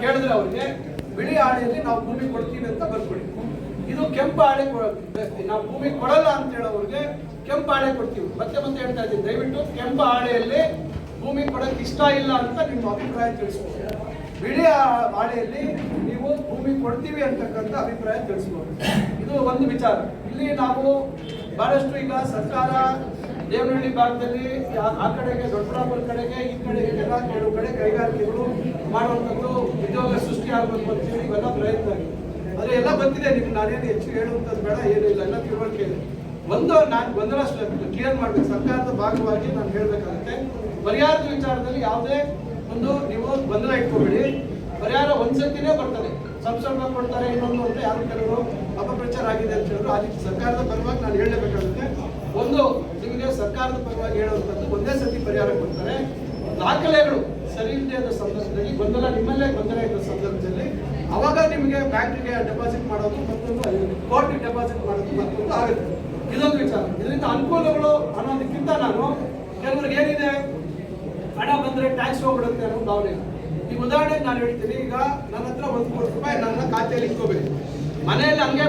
ಕೇಳಿದ್ರೆ ಅವ್ರಿಗೆ, ಬಿಳಿ ಹಾಳೆಯಲ್ಲಿ ನಾವು ಭೂಮಿ ಕೊಡ್ತೀವಿ ಅಂತ ಬರ್ಕೊಡಿ ಇದು ಕೆಂಪು ಹಾಳೆ ಕೊ- ನಾವು ಭೂಮಿ ಕೊಡಲ್ಲ ಅಂತ ಹೇಳೋರಿಗೆ ಕೆಂಪು ಹಾಳೆ ಕೊಡ್ತೀವಿ. ಮತ್ತೆ ಮತ್ತೆ ಹೇಳ್ತಾ ಇದ್ದೀನಿ, ದಯವಿಟ್ಟು ಕೆಂಪು ಹಾಳೆಯಲ್ಲಿ ಭೂಮಿ ಕೊಡಕ್ಕೆ ಇಷ್ಟ ಇಲ್ಲ ಅಂತ ನಿಮ್ಮ ಅಭಿಪ್ರಾಯ ತಿಳಿಸ್ಬೋದು ಬಿಳಿ ಹಾಳೆಯಲ್ಲಿ ನೀವು ಭೂಮಿ ಕೊಡ್ತೀವಿ ಅಂತಕ್ಕಂಥ ಅಭಿಪ್ರಾಯ ತಿಳಿಸ್ಬೋದು ಇದು ಒಂದು ವಿಚಾರ. ಇಲ್ಲಿ ನಾವು ಬಹಳಷ್ಟು ಈಗ ಸರ್ಕಾರ ದೇವನಹಳ್ಳಿ ಭಾಗದಲ್ಲಿ ಆ- ಕಡೆಗೆ, ದೊಡ್ಡಬಳ್ಳಾಪುರ ಕಡೆಗೆ, ಈ ಕಡೆ ಎಲ್ಲ ಕೆಲವು ಕಡೆ ಕೈಗಾರಿಕೆಗಳು ಮಾಡುವಂಥದ್ದು ಉದ್ಯೋಗ ಸೃಷ್ಟಿ ಆಗಬೇಕು ಅಂತೇಳಿ ಇವೆಲ್ಲ ಪ್ರಯತ್ನ ಆಗಿದೆ. ಆದರೆ ಎಲ್ಲ ಬಂದಿದೆ, ನಿಮ್ಗೆ ನಾನೇನು ಹೆಚ್ಚು ಹೇಳುವಂಥದ್ದು ಬೇಡ ಏನಿಲ್ಲ ಎಲ್ಲ ತಿಳುವಳಿಕೆ ಇದೆ. ಒಂದು ನಾನು ಗೊಂದಲ ಕ್ಲಿಯರ್ ಮಾಡಬೇಕು, ಸರ್ಕಾರದ ಭಾಗವಾಗಿ ನಾನು ಹೇಳಬೇಕಾಗುತ್ತೆ, ಪರಿಹಾರದ ವಿಚಾರದಲ್ಲಿ ಯಾವುದೇ ಒಂದು ನೀವು ಗೊಂದಲ ಇಟ್ಕೋಬೇಡಿ. ಪರಿಹಾರ ಒಂದ್ಸತಿನೇ ಬರ್ತದೆ. ಸಂಸರ್ಗ ಕೊಡ್ತಾರೆ ಇನ್ನೊಂದು ಅಂತ ಯಾರು ಕೆಲವರು ಅಪಪ್ರಚಾರ ಆಗಿದೆ ಅಂತ ಹೇಳಿದ್ರು. ಅದಕ್ಕೆ ಸರ್ಕಾರದ ಪರವಾಗಿ ನಾನು ಹೇಳಬೇಕಾಗುತ್ತೆ ಒಂದು ನಿಮಗೆ ಸರ್ಕಾರದ ಪರವಾಗಿ ಹೇಳುವಂಥದ್ದು ಒಂದೇ ಸತಿ ಪರಿಹಾರ ಕೊಡ್ತಾರೆ. ದಾಖಲೆಗಳು ಸರಿ ಇಲ್ಲದೆ ಸಂದರ್ಭದಲ್ಲಿ, ಗೊಂದಲ ನಿಮ್ಮಲ್ಲೇ ಗೊಂದಲ ಇದ್ದ ಸಂದರ್ಭದಲ್ಲಿ, ಅವಾಗ ನಿಮಗೆ ಬ್ಯಾಂಕಿಗೆ ಡೆಪಾಸಿಟ್ ಮಾಡೋದು ಮತ್ತೊಂದು ಕೋರ್ಟಿಗೆ ಡೆಪಾಸಿಟ್ ಮಾಡೋದು ಮತ್ತೊಂದು ಆಗುತ್ತೆ. ಇದೊಂದು ವಿಚಾರ. ಇದರಿಂದ ಅನುಕೂಲಗಳು ಅನ್ನೋದಕ್ಕಿಂತ ನಾನು ಕೆಲವ್ರಿಗೆ ಏನಿದೆ? ಹಣ ಬಂದರೆ ಟ್ಯಾಕ್ಸ್ ಹೋಗ್ಬಿಡುತ್ತೆ ಅನ್ನೋ ಭಾವನೆ ಈಗ ಉದಾಹರಣೆಗೆ ನಾನು ಹೇಳ್ತೀನಿ. ಈಗ ನನ್ನ ಹತ್ರ ಒಂದು ಕೋಟಿ ರೂಪಾಯಿ ನನ್ನ ಖಾತೆಯಲ್ಲಿ ಇಟ್ಕೋಬೇಕು. ಮನೆಯಲ್ಲಿ ಹಂಗೆ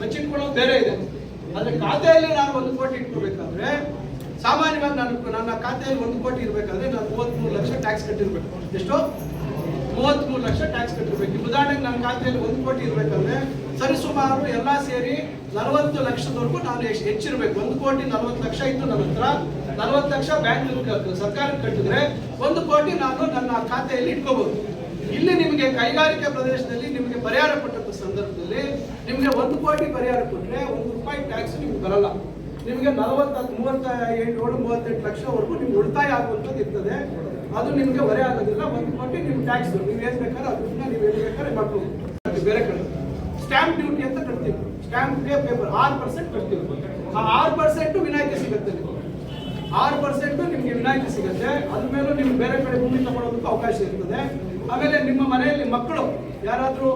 ಬಚ್ಚಿಟ್ಕೊಳ್ಳೋದು ಬೇರೆ ಇದೆ. ಆದ್ರೆ ಖಾತೆಯಲ್ಲಿ ನಾನು ಒಂದು ಕೋಟಿ ಇಟ್ಕೋಬೇಕಾದ್ರೆ, ಸಾಮಾನ್ಯವಾಗಿ ನಾನು ನನ್ನ ಖಾತೆಯಲ್ಲಿ ಒಂದು ಕೋಟಿ ಇರಬೇಕಾದ್ರೆ ನಾನು ಮೂವತ್ಮೂರು ಲಕ್ಷ ಟ್ಯಾಕ್ಸ್ ಕಟ್ಟಿರ್ಬೇಕು. ಎಷ್ಟು? ಮೂವತ್ಮೂರು ಲಕ್ಷ ಟ್ಯಾಕ್ಸ್ ಕಟ್ಟಿರ್ಬೇಕು. ಉದಾಹರಣೆಗೆ ನನ್ನ ಖಾತೆಯಲ್ಲಿ ಒಂದು ಕೋಟಿ ಇರಬೇಕಾದ್ರೆ, ಸರಿಸುಮಾರು ಎಲ್ಲ ಸೇರಿ ನಲವತ್ತು ಲಕ್ಷದವರೆಗೂ ನಾನು ಎಷ್ಟು ಹೆಚ್ಚಿರ್ಬೇಕು. ಒಂದು ಕೋಟಿ ನಲವತ್ತು ಲಕ್ಷ ಇತ್ತು ನನ್ನ ಹತ್ರ. ನಲವತ್ತು ಲಕ್ಷ ಬ್ಯಾಂಕ್ ಸರ್ಕಾರಕ್ಕೆ ಕಟ್ಟಿದ್ರೆ ಒಂದು ಕೋಟಿ ನಾನು ನನ್ನ ಖಾತೆಯಲ್ಲಿ ಇಟ್ಕೋಬಹುದು. ಇಲ್ಲಿ ನಿಮಗೆ ಕೈಗಾರಿಕಾ ಪ್ರದೇಶದಲ್ಲಿ ನಿಮಗೆ ಪರಿಹಾರ ಕೊಟ್ಟಂತ ಸಂದರ್ಭದಲ್ಲಿ ನಿಮಗೆ ಒಂದು ಕೋಟಿ ಪರಿಹಾರ ಕೊಟ್ಟರೆ ಒಂದು ರೂಪಾಯಿ ಟ್ಯಾಕ್ಸ್ ನಿಮ್ಗೆ ಬರಲ್ಲ. ನಿಮಗೆ ನಲವತ್ತು, ಮೂವತ್ತ ಏಳು ಮೂವತ್ತೆಂಟು ಲಕ್ಷವರೆಗೂ ನಿಮ್ಗೆ ಉಳಿತಾಯ ಆಗುವಂಥದ್ದು ಇರ್ತದೆ. ಅದು ನಿಮಗೆ ಹೊರೆ ಆಗೋದಿಲ್ಲ. ಒಂದು ಕೋಟಿ ನಿಮ್ಮ ಟ್ಯಾಕ್ಸ್ ನೀವು ಏನು ಬೇಕಾದ್ರೆ ಅದನ್ನ ನೀವು ಏನು ಬೇಕಾದ್ರೆ ಮಾಡ್ಬೋದು. ಬೇರೆ ಕಡೆ. ಸ್ಟ್ಯಾಂಪ್ ಡ್ಯೂಟಿ ಅಂತ ಕಟ್ತೀವಿ. ಸ್ಟ್ಯಾಂಪ್ ಪೇಪರ್ ಆರು ಪರ್ಸೆಂಟ್ ಕಟ್ತೀವಿ. ಆ ಆರು ಪರ್ಸೆಂಟು ವಿನಾಯಿತಿ ಸಿಗುತ್ತೆ ನಿಮಗೆ. ಆರು ಪರ್ಸೆಂಟು ನಿಮಗೆ ವಿನಾಯಿತಿ ಸಿಗುತ್ತೆ. ಅದ್ಮೇಲೂ ನಿಮ್ಗೆ ಬೇರೆ ಕಡೆ ಭೂಮಿ ತಗೊಳ್ಳೋದಕ್ಕೂ ಅವಕಾಶ ಇರ್ತದೆ. ಆಮೇಲೆ ನಿಮ್ಮ ಮನೆಯಲ್ಲಿ ಮಕ್ಕಳು, ಯಾರಾದ್ರೂ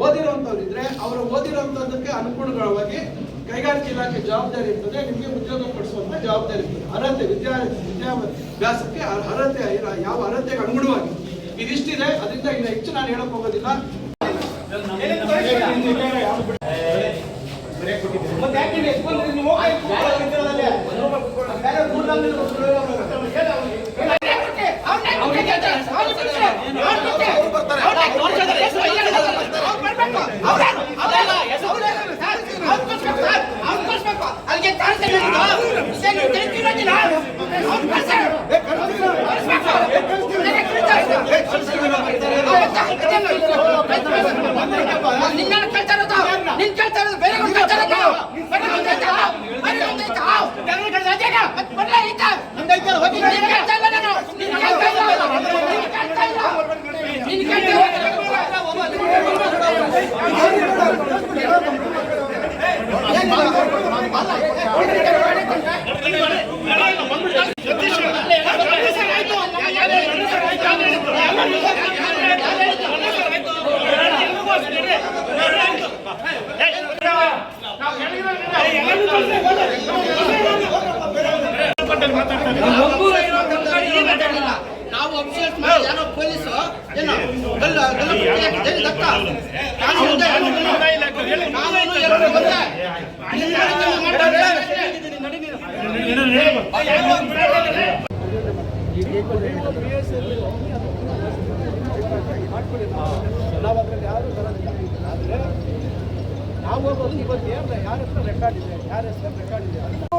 ಓದಿರುವಂತವ್ರು ಇದ್ರೆ ಅವರು ಓದಿರುವಂತದ್ದಕ್ಕೆ ಅನುಗುಣವಾಗಿ ಕೈಗಾರಿಕೆ ಇಲಾಖೆ ಜವಾಬ್ದಾರಿ ಇರ್ತದೆ ನಿಮಗೆ ಉದ್ಯೋಗ ಕೊಡಿಸುವಂತ ಜವಾಬ್ದಾರಿ ಇರ್ತದೆ ಅರ್ಹತೆ ವಿದ್ಯಾ ವಿದ್ಯಾಭ್ಯಾಸಕ್ಕೆ ಅರ್- ಅರ್ಹತೆ ಯಾವ ಅರ್ಹತೆಗೆ ಅನುಗುಣವಾಗಿ ಇದಿಷ್ಟಿದೆ ಅದರಿಂದ ಇನ್ನು ಹೆಚ್ಚು ನಾನು ಹೇಳಕ್ ಹೋಗೋದಿಲ್ಲ ಯಾಕೆ ಇಲ್ಲಿ ಎತ್ಕೊಂಡ್ರಿ ನೀವು? ಹೋಗಿ ಕೂತ್ಕೊಳ್ಳಿ, ಕೂತ್ಕೊಳ್ಳಿ. ಬೇರೆ ಮೂರ್ನಾಲ್ಕು ಜನ ಕೂತ್ಕೊಳ್ಳಿ. ನಿನ್ನ ಕೇಳ್ತಾ ಇರೋದು ನಿನ್ ಕೇಳ್ತಾ ಇರೋದು ಬೇರೆ ಕೇಳ್ತಾ ಇರೋದು ಬೇರೆ ಗೊತ್ತಾಯ್ತಾ ಬೇರೆ ಗೊತ್ತಾಯ್ತಾ ಬೆಂಗಳೂರು ಕಡೆ ಅದೇಗ ಮತ್ತೆ ಬರ್ಲ ಈತ ನಿನ್ ಕೇಳ್ತಾ ಇಲ್ಲ ನಾನು ನಿನ್ ಕೇಳ್ತಾ ಇಲ್ಲ ನಿನ್ ಕೇಳ್ತಾ ಇಲ್ಲ ನಿನ್ ಕೇಳ್ತಾ ನಾವು ಅಫಿಷಿಯಲ್ಸ್ ಮಾಡಿ ಯಾರೋ ಪೊಲೀಸ್ ಏನು? ಗಲ್ಲ ದಕ್ಕ ಕಾನೂನು ಕಾನೂನು ಎರಡು. ನಾವು ಅದರಲ್ಲಿ ಯಾರು ಬರೋದಿಲ್ಲ ಆದರೆ ನಾವು ಹೋಗೋದು ಇವತ್ತು ಏನು ಯಾರ ಹತ್ರ ರೆಕಾರ್ಡ್ ಇದೆ ಯಾರ ಹೆಸರು ರೆಕಾರ್ಡ್ ಇದೆ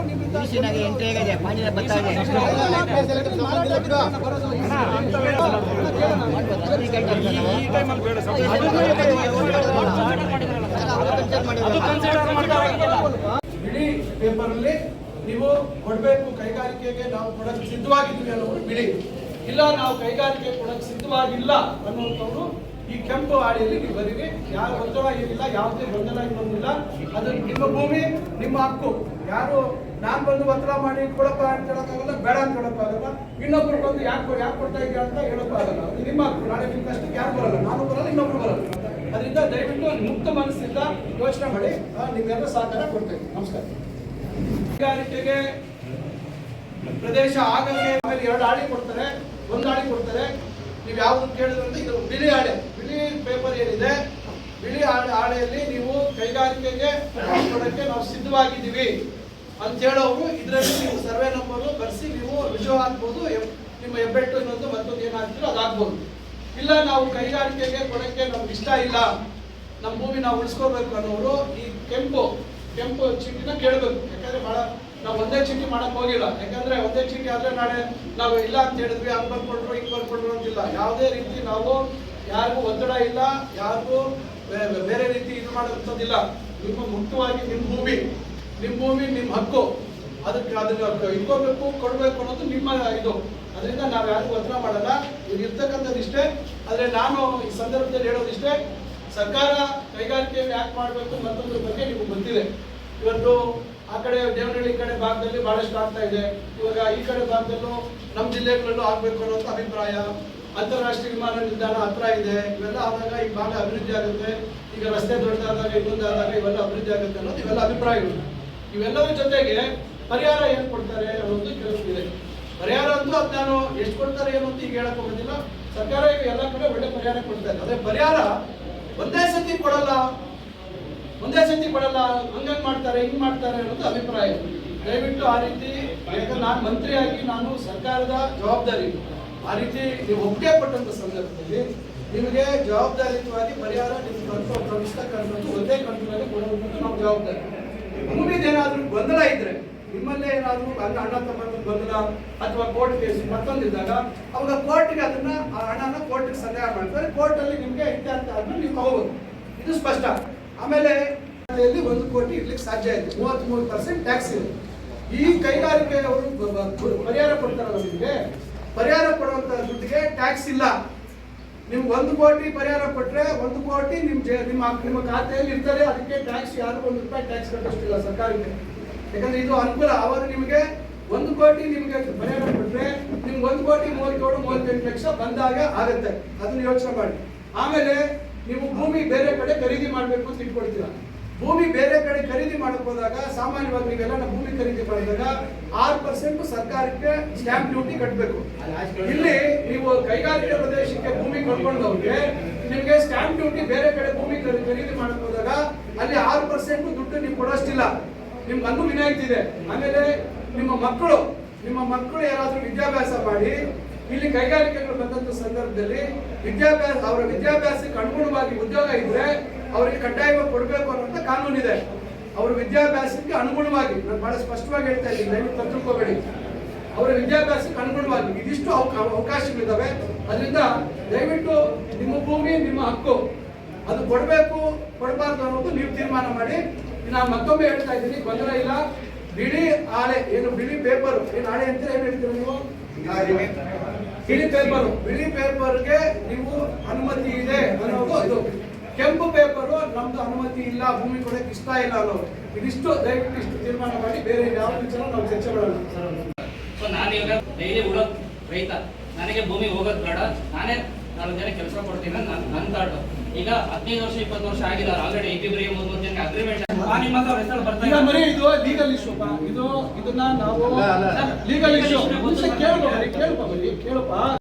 ಬಿಳಿ ಪೇಪರ್ ಅಲ್ಲಿ ನೀವು ಕೊಡಬೇಕು ಕೈಗಾರಿಕೆಗೆ ನಾವು ಕೊಡಕ್ಕೆ ಸಿದ್ಧವಾಗಿದ್ದೀವಿ ಅನ್ನೋರು ಬಿಳಿ. ಇಲ್ಲ, ನಾವು ಕೈಗಾರಿಕೆ ಕೊಡಕ್ಕೆ ಸಿದ್ಧವಾಗಿಲ್ಲ ಅನ್ನುವಂಥವ್ರು ಈ ಕೆಂಪು ಹಾಡಿಯಲ್ಲಿ ನೀವು ಬರೀರಿ ಯಾವ ಒತ್ತಡ ಏನಿಲ್ಲ ಯಾವುದೇ ಗೊಂದಲ ಇನ್ನೊಂದಿಲ್ಲ ಅದು ನಿಮ್ಮ ಭೂಮಿ, ನಿಮ್ಮ ಹಕ್ಕು. ಯಾರು ನಾನು ಬಂದು ಒತ್ತಡ ಮಾಡಿ ಕೊಡಪ್ಪ ಅಂತ ಹೇಳಕ್ಕಾಗಲ್ಲ, ಬೇಡ ಅಂತ ಹೇಳಕ್ಕಾಗಲ್ಲ. ಇನ್ನೊಬ್ರು ಬಂದು ಯಾಕೆ ಯಾಕೆ ಕೊಡ್ತಾ ಇದೆಯಾ ಅಂತ ಹೇಳಕ್ಕಾಗಲ್ಲ. ಅದು ನಿಮ್ಮ ಹಕ್ಕು. ನಾಳೆ ನಿಮ್ಮ ಕಷ್ಟಕ್ಕೆ ಯಾರು ಬರಲ್ಲ? ನಾನು ಬರಲ್ಲ, ಇನ್ನೊಬ್ರು ಬರಲ್ಲ. ಅದರಿಂದ ದಯವಿಟ್ಟು ಮುಕ್ತ ಮನಸ್ಸಿಂದ ಯೋಚನೆ ಮಾಡಿ. ನಿಮ್ಗೆಲ್ಲ ಸಹಕಾರ ಕೊಡ್ತೇನೆ. ನಮಸ್ಕಾರ. ಕೈಗಾರಿಕೆಗೆ ಪ್ರದೇಶ ಆಗಂಗೆ ಆಮೇಲೆ ಎರಡು ಹಾಳಿ ಕೊಡ್ತಾರೆ. ಒಂದು ಆಳಿ ಕೊಡ್ತಾರೆ. ನೀವು ಯಾವ್ದು ಕೇಳಿದ್ರೆ ಇದು ಬಿಳಿ ಆಳೆ ಹಾಳೆಯಲ್ಲಿ ನೀವು ಕೈಗಾರಿಕೆಗೆ ಕೊಡಕ್ಕೆ ನಾವು ಸಿದ್ಧವಾಗಿದ್ದೀವಿ ಅಂತ ಹೇಳೋರು, ಇದರಲ್ಲಿ ನೀವು ಸರ್ವೆ ನಂಬರ್ ಬರೆಸಿ ನೀವು ರುಜು ಹಾಕ್ಬೋದು ನಿಮ್ಮ ಹೆಬ್ಬೆಟ್ಟು ಇನ್ನೊಂದು ಮತ್ತೊಂದು ಏನಾಗ್ತೀರೋ ಅದಾಗ್ಬೋದು. ಇಲ್ಲ, ನಾವು ಕೈಗಾರಿಕೆಗೆ ಕೊಡಕ್ಕೆ ನಮ್ಗೆ ಇಷ್ಟ ಇಲ್ಲ ನಮ್ಮ ಭೂಮಿ ನಾವು ಉಳಿಸ್ಕೋಬೇಕು ಅನ್ನೋರು ಈ ಕೆಂಪು ಕೆಂಪು ಚೀಟಿನ ಕೇಳಬೇಕು. ಯಾಕಂದ್ರೆ ಬಹಳ, ನಾವು ಒಂದೇ ಚೀಟಿ ಮಾಡಕ್ ಹೋಗಿಲ್ಲ. ಯಾಕಂದ್ರೆ ಒಂದೇ ಚೀಟಿ ಆದ್ರೆ ನಾಳೆ ನಾವು ಇಲ್ಲ ಅಂತ ಹೇಳಿದ್ವಿ, ಹಂಗ್ ಬರ್ಕೊಂಡ್ರು, ಹಿಂಗ್ ಬರ್ಕೊಂಡ್ರು ಅಂತಿಲ್ಲ. ಯಾವುದೇ ರೀತಿ ನಾವು ಯಾರಿಗೂ ಒತ್ತಡ ಇಲ್ಲ, ಯಾರಿಗೂ ಬೇರೆ ರೀತಿ ಇದು ಮಾಡುವಂಥದ್ದಿಲ್ಲ. ನಿಮ್ಮ ಮುಖ್ಯವಾಗಿ ನಿಮ್ಮ ಭೂಮಿ ನಿಮ್ಮ ಭೂಮಿ, ನಿಮ್ಮ ಹಕ್ಕು. ಅದಕ್ಕೆ ಅದನ್ನ ಇಟ್ಕೋಬೇಕು, ಕೊಡಬೇಕು ಅನ್ನೋದು ನಿಮ್ಮ ಇದು. ಅದರಿಂದ ನಾವು ಯಾರಿಗೂ ಒತ್ತಡ ಮಾಡಲ್ಲ. ಇದು ಇರ್ತಕ್ಕಂಥದ್ದು ಇಷ್ಟೇ. ಆದರೆ ನಾನು ಈ ಸಂದರ್ಭದಲ್ಲಿ ಹೇಳೋದಿಷ್ಟೇ, ಸರ್ಕಾರ ಕೈಗಾರಿಕೆಯನ್ನು ಯಾಕೆ ಮಾಡಬೇಕು ಮತ್ತೊಂದ್ರ ಬಗ್ಗೆ ನಿಮಗೆ ಗೊತ್ತಿದೆ. ಇವತ್ತು ಆ ಕಡೆ ದೇವನಹಳ್ಳಿ ಕಡೆ ಭಾಗದಲ್ಲಿ ಬಹಳಷ್ಟು ಆಗ್ತಾ ಇದೆ. ಇವಾಗ ಈ ಕಡೆ ಭಾಗದಲ್ಲೂ ನಮ್ಮ ಜಿಲ್ಲೆಗಳಲ್ಲೂ ಆಗ್ಬೇಕು ಅನ್ನೋಂಥ ಅಭಿಪ್ರಾಯ. ಅಂತಾರಾಷ್ಟ್ರೀಯ ವಿಮಾನ ನಿಲ್ದಾಣ ಹತ್ರ ಇದೆ. ಇವೆಲ್ಲ ಆದಾಗ ಈ ಭಾಗ ಅಭಿವೃದ್ಧಿ ಆಗುತ್ತೆ. ಈಗ ರಸ್ತೆ ದೊಡ್ಡದಾದಾಗ, ಇನ್ನೊಂದಾದಾಗ ಇವೆಲ್ಲ ಅಭಿವೃದ್ಧಿ ಆಗುತ್ತೆ ಅನ್ನೋದು ಇವೆಲ್ಲ ಅಭಿಪ್ರಾಯಗಳು. ಇವೆಲ್ಲರ ಜೊತೆಗೆ ಪರಿಹಾರ ಏನು ಕೊಡ್ತಾರೆ ಅನ್ನೋದು ಕೆಲವೊಂದಿದೆ ಪರಿಹಾರ ಅಂತೂ ಅದು ನಾನು ಎಷ್ಟು ಕೊಡ್ತಾರೆ ಏನು ಅಂತ ಈಗ ಹೇಳಕ್ ಹೋಗೋದಿಲ್ಲ. ಸರ್ಕಾರ ಈಗ ಎಲ್ಲ ಕಡೆ ಒಳ್ಳೆ ಪರಿಹಾರ ಕೊಡ್ತಾ ಇದೆ. ಅದೇ ಪರಿಹಾರ ಒಂದೇ ಸತಿ ಕೊಡಲ್ಲ. ಒಂದೇ ಸತಿ ಕೊಡಲ್ಲ. ಹಂಗಂಗ್ ಮಾಡ್ತಾರೆ, ಹೆಂಗ್ ಮಾಡ್ತಾರೆ ಅನ್ನೋದು ಅಭಿಪ್ರಾಯ. ದಯವಿಟ್ಟು ಆ ರೀತಿ ಯಾಕಂದ್ರೆ ನಾನು ಮಂತ್ರಿಯಾಗಿ ನಾನು ಸರ್ಕಾರದ ಜವಾಬ್ದಾರಿ. ಆ ರೀತಿ ನೀವು ಒಪ್ಪಿಗೆ ಪಟ್ಟಂತ ಸಂದರ್ಭದಲ್ಲಿ ನಿಮಗೆ ಜವಾಬ್ದಾರಿಯುತವಾಗಿ ಪರಿಹಾರ ನಿಮ್ಗೆ ಕಂಟ್ರೋಲ್ ಕ್ರಮಿಸ್ತಕ್ಕಂಥದ್ದು ಒಂದೇ ಕಂಟ್ರೋಲಲ್ಲಿ ಕೊಡುವಂಥದ್ದು ನಮ್ಮ ಜವಾಬ್ದಾರಿ. ಭೂಮಿದೇನಾದ್ರೂ ಗೊಂದಲ ಇದ್ರೆ, ನಿಮ್ಮಲ್ಲೇ ಏನಾದರೂ ಅಣ್ಣ ಹಣ ತಮ್ಮ ಗೊಂದಲ ಅಥವಾ ಕೋರ್ಟ್ ಕೇಸ್ ಮತ್ತೊಂದಿದ್ದಾಗ, ಅವಾಗ ಕೋರ್ಟ್ಗೆ ಅದನ್ನ, ಆ ಹಣನ ಕೋರ್ಟ್ಗೆ ಸಂದೇಹ ಮಾಡ್ತಾರೆ. ಕೋರ್ಟ್ ಅಲ್ಲಿ ನಿಮ್ಗೆ ಇತ್ಯರ್ಥ ಆದ್ಮೇಲೆ ನೀವು ತಗೋಬೋದು. ಇದು ಸ್ಪಷ್ಟ. ಆಮೇಲೆ ಒಂದು ಕೋಟಿ ಇಡ್ಲಿಕ್ಕೆ ಸಾಧ್ಯ ಆಯಿತು. ಮೂವತ್ತ್ ಮೂರು ಪರ್ಸೆಂಟ್ ಟ್ಯಾಕ್ಸ್ ಇದೆ. ಈ ಕೈಗಾರಿಕೆ ಅವರು ಪರಿಹಾರ ಕೊಡ್ತಾರಲ್ಲ ನಿಮಗೆ ಪರಿಹಾರ ಕೊಡುವಂತ ದುಡ್ಡಿಗೆ ಟ್ಯಾಕ್ಸ್ ಇಲ್ಲ. ನಿಮ್ಗೆ ಒಂದು ಕೋಟಿ ಪರಿಹಾರ ಕೊಟ್ಟರೆ ಒಂದು ಕೋಟಿ ನಿಮ್ಮ ನಿಮ್ಮ ನಿಮ್ಮ ಖಾತೆಯಲ್ಲಿ ಇರ್ತಾರೆ ಅದಕ್ಕೆ ಟ್ಯಾಕ್ಸ್ ಯಾರು ಒಂದು ರೂಪಾಯಿ ಟ್ಯಾಕ್ಸ್ ಕಟ್ಟೋಷ್ಟಿಲ್ಲ ಸರ್ಕಾರಕ್ಕೆ. ಯಾಕಂದ್ರೆ ಇದು ಅನುಕೂಲ. ಅವರು ನಿಮಗೆ ಒಂದು ಕೋಟಿ ನಿಮಗೆ ಪರಿಹಾರ ಕೊಟ್ಟರೆ ನಿಮ್ಗೆ ಒಂದು ಕೋಟಿ ಮೂವತ್ತೇಳು, ಮೂವತ್ತೆಂಟು ಲಕ್ಷ ಬಂದಾಗ ಆಗುತ್ತೆ. ಅದನ್ನ ಯೋಚನೆ ಮಾಡಿ. ಆಮೇಲೆ ನೀವು ಭೂಮಿ ಬೇರೆ ಕಡೆ ಖರೀದಿ ಮಾಡಬೇಕು ಅಂತ ಇಟ್ಕೊಳ್ತೀರಾ. ಭೂಮಿ ಬೇರೆ ಕಡೆ ಖರೀದಿ ಮಾಡಕ್ ಹೋದಾಗ ಸಾಮಾನ್ಯವಾಗಿ ನೀವೆಲ್ಲ ನಾವು ಭೂಮಿ ಖರೀದಿ ಮಾಡಿದಾಗ ಆರು ಪರ್ಸೆಂಟ್ ಸರ್ಕಾರಕ್ಕೆ ಸ್ಟ್ಯಾಂಪ್ ಡ್ಯೂಟಿ ಕಟ್ಟಬೇಕು ಇಲ್ಲಿ ನೀವು ಕೈಗಾರಿಕೆ ಪ್ರದೇಶಕ್ಕೆ ಭೂಮಿ ಕೊಂಡ್ಕೊಂಡವ್ರಿಗೆ ನಿಮಗೆ ಸ್ಟ್ಯಾಂಪ್ ಡ್ಯೂಟಿ ಬೇರೆ ಕಡೆ ಭೂಮಿ ಖರೀದಿ ಹೋದಾಗ ಅಲ್ಲಿ ಆರು ಪರ್ಸೆಂಟ್ ದುಡ್ಡು ನೀವು ಕೊಡೋಷ್ಟಿಲ್ಲ. ನಿಮ್ಗೆ ಅಲ್ಲೂ ವಿನಾಯಿತಿ ಇದೆ. ಆಮೇಲೆ ನಿಮ್ಮ ಮಕ್ಕಳು ನಿಮ್ಮ ಮಕ್ಕಳು ಯಾರಾದರೂ ವಿದ್ಯಾಭ್ಯಾಸ ಮಾಡಿ, ಇಲ್ಲಿ ಕೈಗಾರಿಕೆಗಳು ಬಂದಂತ ಸಂದರ್ಭದಲ್ಲಿ ವಿದ್ಯಾಭ್ಯಾಸ, ಅವರ ವಿದ್ಯಾಭ್ಯಾಸಕ್ಕೆ ಅನುಗುಣವಾಗಿ ಉದ್ಯೋಗ ಇದ್ರೆ ಅವರಿಗೆ ಕಡ್ಡಾಯವಾಗಿ ಕೊಡಬೇಕು ಅನ್ನುವಂಥ ಕಾನೂನಿದೆ. ಅವರ ವಿದ್ಯಾಭ್ಯಾಸಕ್ಕೆ ಅನುಗುಣವಾಗಿ, ನಾನು ಬಹಳ ಸ್ಪಷ್ಟವಾಗಿ ಹೇಳ್ತಾ ಇದ್ದೀನಿ, ದಯವಿಟ್ಟು ತಿಳ್ಕೋಬೇಡಿ ಅವರ ವಿದ್ಯಾಭ್ಯಾಸಕ್ಕೆ ಅನುಗುಣವಾಗಿ ಇದಿಷ್ಟು ಅವಕಾಶಗಳಿದ್ದಾವೆ ಅದರಿಂದ ದಯವಿಟ್ಟು ನಿಮ್ಮ ಭೂಮಿ, ನಿಮ್ಮ ಹಕ್ಕು, ಅದು ಕೊಡಬೇಕು, ಕೊಡಬಾರ್ದು ಅನ್ನೋದು ನೀವು ತೀರ್ಮಾನ ಮಾಡಿ. ನಾನು ಮತ್ತೊಮ್ಮೆ ಹೇಳ್ತಾ ಇದ್ದೀನಿ, ಗೊಂದಲ ಇಲ್ಲ. ಬಿಳಿ ಆಳೆ, ಏನು ಬಿಳಿ ಪೇಪರ್ ಏನು ಆಳೆ ಅಂತ ಏನು ಹೇಳ್ತೀರ ನೀವು? ಬಿಳಿ ಪೇಪರ್ ಬಿಳಿ ಪೇಪರ್ಗೆ ನೀವು ಅನುಮತಿ ಇದೆ ಅನ್ನೋದು ಇದು. ಕೆಂಪು ಪೇಪರು ನಮ್ದು ಅನುಮತಿ ಇಲ್ಲ ಭೂಮಿ ಕೊಡಕ್ಕೆ ಇಷ್ಟ ಇಲ್ಲ ಅನ್ನೋ ಇದಿಷ್ಟು ದಯವಿಟ್ಟು ಇಷ್ಟು ತೀರ್ಮಾನ ಮಾಡಿ ಬೇರೆ ಯಾವ ವಿಚಾರ ನಾವು ಚರ್ಚೆ ಮಾಡೋಣ ಸೊ ನಾನು ಇವಾಗ ಡೈಲಿ ಉಳೋ ರೈತ. ನನಗೆ ಭೂಮಿ ಹೋಗೋದು ಬೇಡ. ನಾನೇ ನಾಲ್ಕು ಜನ ಕೆಲಸ ಕೊಡ್ತೀನಿ ನಾನು ನನ್ನ ತಾಟು ಈಗ ಹದಿನೈದು ವರ್ಷ ಇಪ್ಪತ್ತು ವರ್ಷ ಆಗಿದ್ದಾರೆ. ಆಲ್ರೆಡಿ ಇಬ್ಬಿಬ್ಬರಿಗೆ ಮೂರು ಜನಕ್ಕೆ ಅಗ್ರಿಮೆಂಟ್ ನಾನು ನಿಮ್ಮ ಹತ್ರ ಹೆಸರು ಬರ್ತಾ ಈಗ ಮರಿ ಇದು ಲೀಗಲ್ ಇಶ್ಯೂ ಇದು ಇದನ್ನ ನಾವು ಲೀಗಲ್ ಇಶ್ಯೂ ಕೇಳ್ಕೊ ಬರೀ ಕೇಳಪ್ಪ.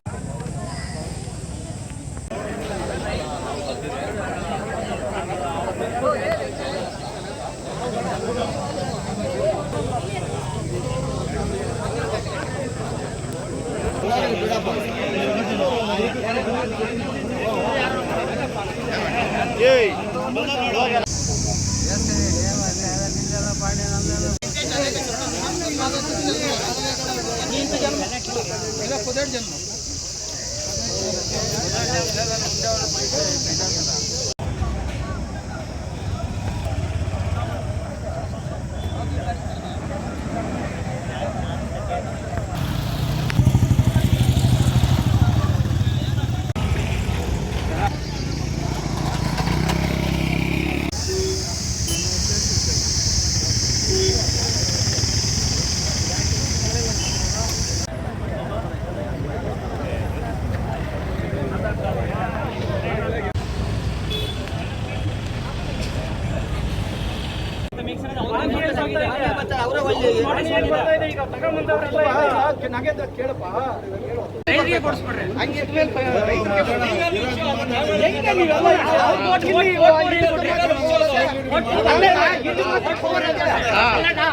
जन्म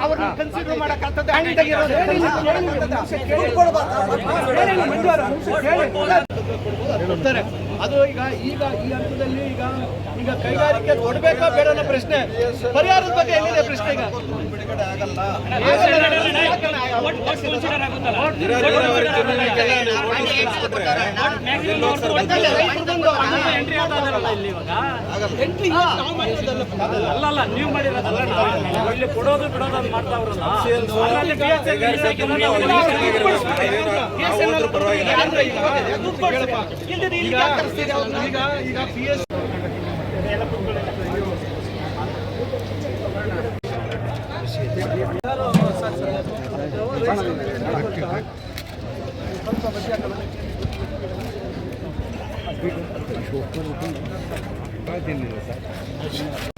ಅವ್ರನ್ನ ಕನ್ಸಿಡರ್ ಮಾಡಕ್ಕಾಗ್ತದೆ ಕೊಡ್ತಾರೆ ಅದು ಈಗ ಈಗ ಈ ಹಂತದಲ್ಲಿ ಈಗ ಈಗ ಕೈಗಾರಿಕೆ ಕೊಡ್ಬೇಕಾ ಬೇಡ ಅನ್ನೋ ಪ್ರಶ್ನೆ ಪರಿಹಾರದ ಬಗ್ಗೆ ಎಲ್ಲಿದೆ ಪ್ರಶ್ನೆ ಈಗ ಅಲ್ಲಲ್ಲ ನೀವು ಮಾಡಿರೋದಲ್ಲ. ಇಲ್ಲಿ ಕೊಡೋದು ಬಿಡೋದು ಮಾಡ್ತಾವ್ರಲ್ಲ ಈಗ ಈಗ ಪಿ ಎಸ್